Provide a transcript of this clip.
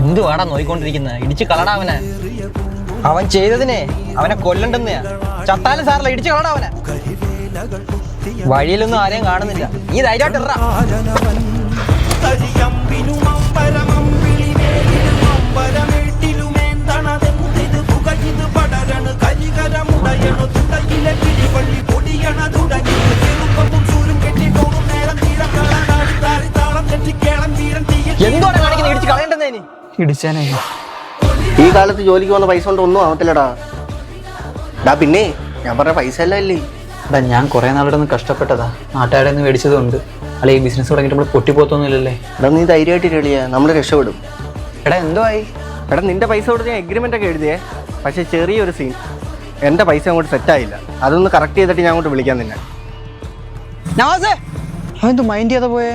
എന്തുവാടാ നോയിക്കൊണ്ടിരിക്കുന്ന? ഇടിച്ച് കളടാ അവനെ. അവൻ ചെയ്തതിനെ അവനെ കൊല്ലണ്ടെന്ന് ചത്താലും സാറില്ല ഇടിച്ച് കളടാ അവനെ. വഴിയിലൊന്നും ആരെയും കാണുന്നില്ല. നീ ധൈര്യമായിട്ട് എന്തോടെ കാണിക്കുന്നത് ഇടിച്ച് കളയണ്ടെന്നേ ഇനി. ഇടിച്ചാനേ. ഈ കാലത്ത് ജോലിക്ക് വന്ന പൈസ കൊണ്ട് ഒന്നും ആവത്തില്ലടാ. ഡാ പിന്നെ ഞാൻ പറഞ്ഞ പൈസ എല്ലാം ഇല്ലേ? എടാ ഞാൻ കുറേ നാളുടെ ഒന്ന് കഷ്ടപ്പെട്ടതാ. നാട്ടുകാരെ നിന്ന് മേടിച്ചതുണ്ട്. അല്ലെ ഈ ബിസിനസ് തുടങ്ങിയിട്ട് നമ്മൾ പൊട്ടിപ്പോത്തൊന്നുമില്ലല്ലേ എടാ നീ ധൈര്യമായിട്ട് കളിയാ നമ്മൾ രക്ഷപ്പെടും. എടാ എന്തോ ആയി എടാ നിന്റെ പൈസ കൊടുത്ത് ഞാൻ എഗ്രിമെന്റ് ഒക്കെ എഴുതിയേ. പക്ഷെ ചെറിയൊരു സീൻ എന്റെ പൈസ അങ്ങോട്ട് സെറ്റ് ആയില്ല. അതൊന്ന് കറക്റ്റ് ചെയ്തിട്ട് ഞാൻ അങ്ങോട്ട് വിളിക്കാൻ നിന്നെ. നവാസേ അവൻ മൈൻഡ് ചെയ്ത പോയേ?